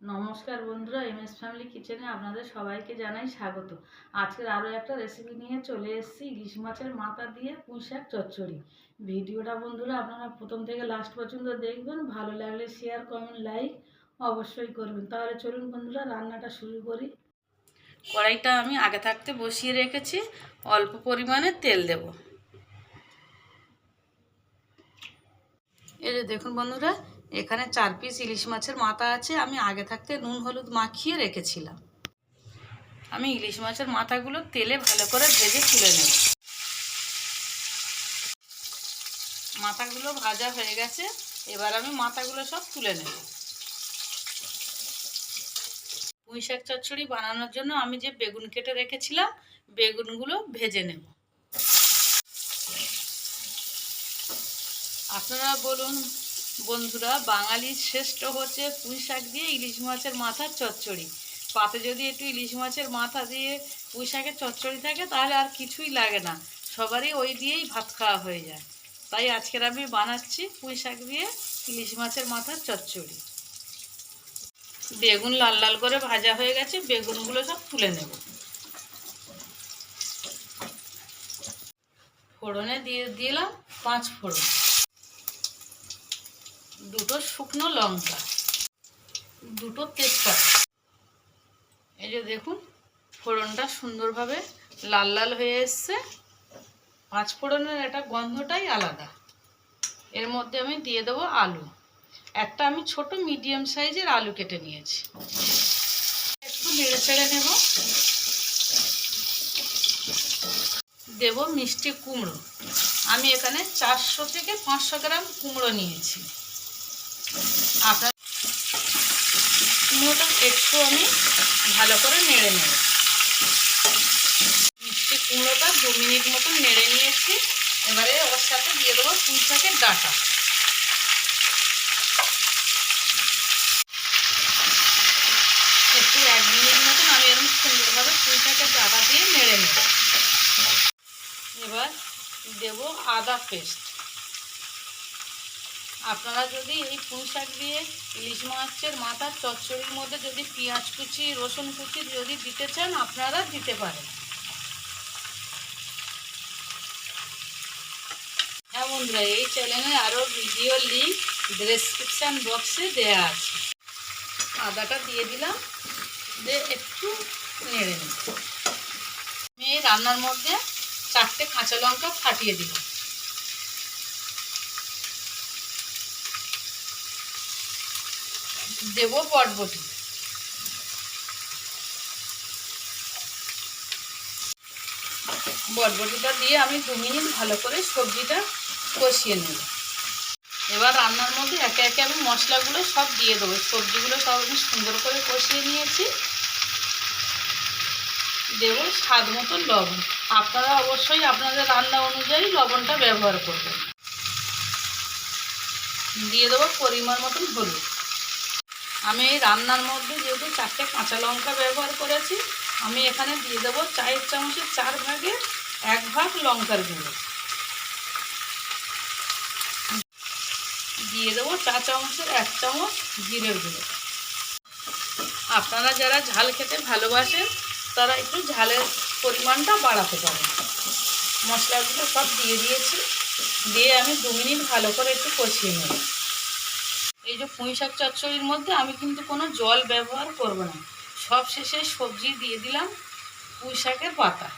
নমস্কার বন্ধুরা M S family কিচেনে আপনাদের সবাইকে জানাই স্বাগত। আজকের আরও একটা রেসিপি নিয়ে চলে এসেছি, ইলিশ মাছের মাথা দিয়ে পুঁই শাক চচ্চড়ি। ভিডিওটা বন্ধুরা, আপনারা প্রথম থেকে লাস্ট পর্যন্ত দেখবেন, ভালো লাগলে শেয়ার কমেন্ট লাইক অবশ্যই করবেন। তাহলে চলুন বন্ধুরা, রান্নাটা শুরু করি। কড়াইটা আমি আগে থাকতে বসিয়ে রেখেছি, অল্প পরিমাণে তেল দেব। এই যে দেখুন বন্ধুরা এখানে চার পিস ইলিশ মাছের মাথা আছে, আমি আগে থাকতে নুন, হলুদ মাখিয়ে রেখেছিলাম। আমি ইলিশ মাছের মাথাগুলো তেলে ভালো করে ভেজে তুলে নেব। মাথাগুলো ভাজা হয়ে গেছে, এবার আমি মাথাগুলো সব তুলে নেব। পুঁই শাক চচ্চড়ি বানানোর জন্য আমি যে বেগুন কেটে রেখেছিলাম, বেগুনগুলো ভেজে নেব। আপনারা বলুন বন্ধুরা, বাঙালির শ্রেষ্ঠ হচ্ছে পুঁই শাক দিয়ে ইলিশ মাছের মাথার চচ্চড়ি। পাতে যদি একটু ইলিশ মাছের মাথা দিয়ে পুঁই শাকের চচ্চড়ি থাকে, তাহলে আর কিছুই লাগে না। সবারই ওই দিয়েই ভাত খাওয়া হয়ে যায়। তাই আজকের আমি বানাচ্ছি পুঁই শাক দিয়ে ইলিশ মাছের মাথার চচ্চড়ি। বেগুন লাল লাল করে ভাজা হয়ে গেছে, বেগুনগুলো সব তুলে নেব। ফোড়নে দিয়ে দিলাম পাঁচ ফোড়ন। দুটো শুকনো লঙ্কা, দুটো তেজপাতা। এই যে দেখুন, ফোড়নটা সুন্দরভাবে লাল লাল হয়ে এসছে। পাঁচ ফোড়নের একটা গন্ধটাই আলাদা। এর মধ্যে আমি দিয়ে দেবো আলু। একটা আমি ছোট মিডিয়াম সাইজের আলু কেটে নিয়েছি। একটু নেড়ে চেড়ে নেব। দেব মিষ্টি কুমড়ো। আমি এখানে চারশো থেকে পাঁচশো গ্রাম কুমড়ো নিয়েছি। আপনার কুমড়োটা একটু আমি ভালো করে নেড়ে নেব। মিষ্টি কুমড়োটা দু মিনিট মতন নেড়ে নিয়েছি। এবারে ওর সাথে দিয়ে দেবো পুঁই শাকের ডাটা। একটু এক মিনিট মতন আমি এরকম সুন্দরভাবে পুঁই শাকের ডাটা দিয়ে নেড়ে নেব। এবার দেব আদা পেস্ট। আপনারা যদি এই পুঁই শাক দিয়ে ইলিশ মাছের মাথার চচ্চড়ির মধ্যে যদি পেঁয়াজ কুচি, রসুন কুচি যদি দিতে চান, আপনারা দিতে পারেন। হ্যাঁ বন্ধুরা, এই চ্যানেলে আরও ভিডিও লিঙ্ক ডেসক্রিপশান বক্সে দেওয়া আছে। আদাটা দিয়ে দিলাম, দিয়ে একটু নেড়ে নিই রান্নার মধ্যে চারটে কাঁচা লঙ্কা ফাটিয়ে দিলাম। দেব বটবটি বটবটিটা দিয়ে আমি দু মিনিট ভালো করে সবজিটা কষিয়ে নেব। এবার রান্নার মধ্যে একে একে আমি মশলাগুলো সব দিয়ে দেবো। সবজিগুলো সব আমি সুন্দর করে কষিয়ে নিয়েছি। দেবো স্বাদ মতো লবণ। আপনারা অবশ্যই আপনাদের রান্না অনুযায়ী লবণটা ব্যবহার করবেন। দিয়ে দেবো পরিমাণ মতন হলুদ। আমি রান্নার মধ্যে যেহেতু চারটে কাঁচা লঙ্কা ব্যবহার করেছি, আমি এখানে দিয়ে দেবো চায়ের চামচের চার ভাগে এক ভাগ লঙ্কার গুঁড়ো। দিয়ে দেবো চা চামচের এক চামচ জিরের গুঁড়ো। আপনারা যারা ঝাল খেতে ভালোবাসেন, তারা একটু ঝালের পরিমাণটা বাড়াতে পারেন। মশলাগুলো সব দিয়ে দিয়েছি। দিয়ে আমি দু মিনিট ভালো করে একটু কষিয়ে নেব। এই যে পুঁই শাক চচ্চড়ির মধ্যে আমি কিন্তু কোনো জল ব্যবহার করব না। সব শেষে সবজি দিয়ে দিলাম পুঁই শাকের পাতা।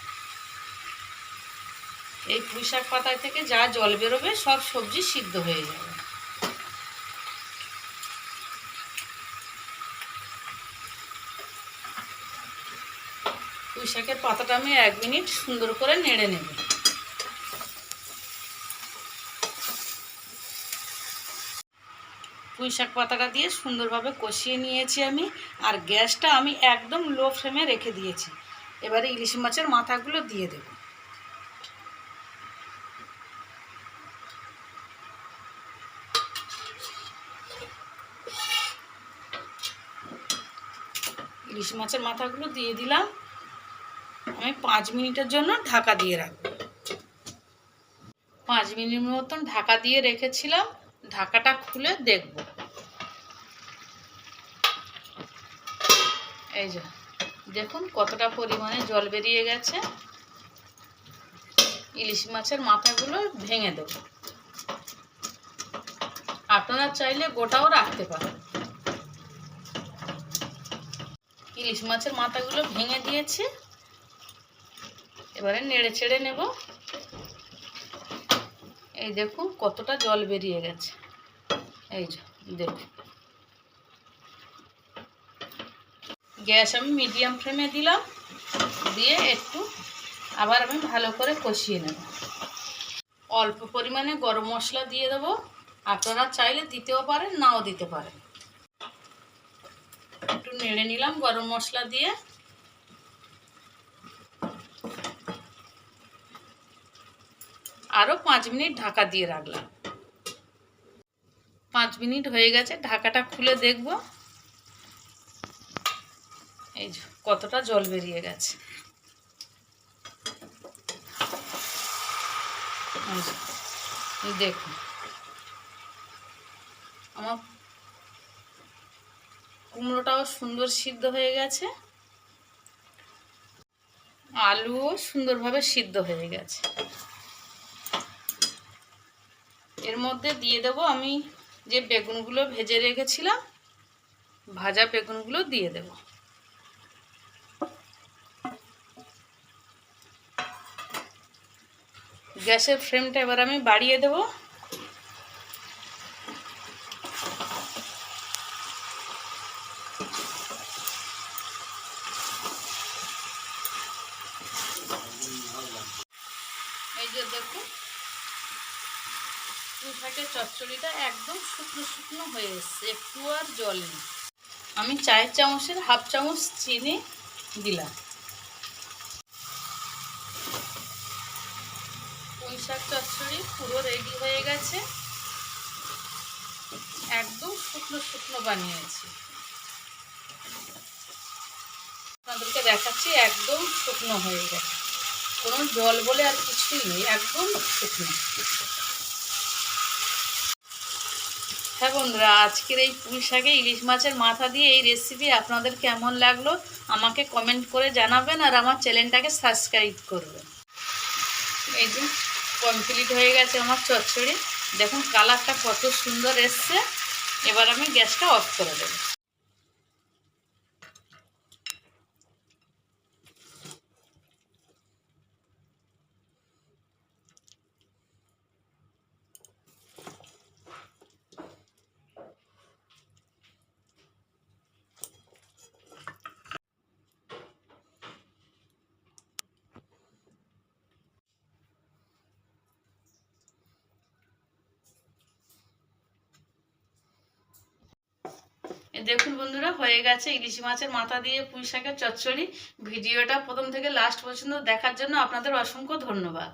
এই পুঁই শাক পাতা থেকে যা জল বেরোবে, সব সবজি সিদ্ধ হয়ে যাবে। পুঁই শাকের পাতাটা আমি এক মিনিট সুন্দর করে নেড়ে নেব। পুঁই শাক পাতাটা দিয়ে সুন্দরভাবে কষিয়ে নিয়েছি আমি, আর গ্যাসটা আমি একদম লো ফ্লেমে রেখে দিয়েছি। এবারে ইলিশ মাছের মাথাগুলো দিয়ে দেব। ইলিশ মাছের মাথাগুলো দিয়ে দিলাম। আমি পাঁচ মিনিটের জন্য ঢাকা দিয়ে রাখব। পাঁচ মিনিট মতন ঢাকা দিয়ে রেখেছিলাম। ঢাকাটা খুলে দেখব। এই যে, দেখুন কতটা পরিমাণে জল বেরিয়ে গেছে। ইলিশ মাছের মাথাগুলো ভেঙে দেবো। আপনারা চাইলে গোটাও রাখতে পারেন। ইলিশ মাছের মাথাগুলো ভেঙে দিয়েছি। এবারে নেড়ে ছেড়ে নেব। এই দেখুন কতটা জল বেরিয়ে গেছে। এই দেখুন। গ্যাস আমি মিডিয়াম ফ্লেমে দিলাম, দিয়ে একটু আবার আমি ভালো করে কষিয়ে নেব। অল্প পরিমাণে গরম মশলা দিয়ে দেবো। আপনারা চাইলে দিতেও পারেন, নাও দিতে পারেন। একটু নেড়ে নিলাম গরম মশলা দিয়ে। আরও পাঁচ মিনিট ঢাকা দিয়ে রাখলাম। পাঁচ মিনিট হয়ে গেছে, ঢাকাটা খুলে দেখব। এই কতটা জল বেরিয়ে গেছে। দেখুন। আমার কুমড়োটাও সুন্দর সিদ্ধ হয়ে গেছে। আলুও সুন্দরভাবে সিদ্ধ হয়ে গেছে। এর মধ্যে দিয়ে দেব আমি যে বেগুনগুলো ভেজে রেখেছিলাম, ভাজা বেগুনগুলো দিয়ে দেব। গ্যাসের ফ্লেমটা এবার আমি বাড়িয়ে দেব। এই যে দেখুন পুঁইশাকের চচ্চড়িটা একদম শুকনো শুকনো হয়ে এসছে, একটু আর জল নেই। আমি চায়ের চামচের হাফ চামচ চিনি দিলাম। পুঁইশাক চচ্চড়ি পুরো রেডি হয়ে গেছে। একদম শুকনো শুকনো বানিয়েছি। আপনাদেরকে দেখাচ্ছি, একদম শুকনো হয়ে গেছে। কোনো জল বলে আর কিছুই নেই, একদম শুকনো। হ্যাঁ বন্ধুরা, আজকের এই পুঁই শাকে ইলিশ মাছের মাথা দিয়ে এই রেসিপি আপনাদের কেমন লাগল আমাকে কমেন্ট করে জানাবেন আর আমার চ্যানেলটাকে সাবস্ক্রাইব করবেন। এই যে কমপ্লিট হয়ে গেছে আমার চচ্চড়ি। দেখুন কালারটা কত সুন্দর এসছে। এবার আমি গ্যাসটা অফ করে দেবো। দেখুন বন্ধুরা, হয়ে গেছে ইলিশ মাছের মাথা দিয়ে পুঁই শাকের চচ্চড়ি। ভিডিওটা প্রথম থেকে লাস্ট পর্যন্ত দেখার জন্য আপনাদের অসংখ্য ধন্যবাদ।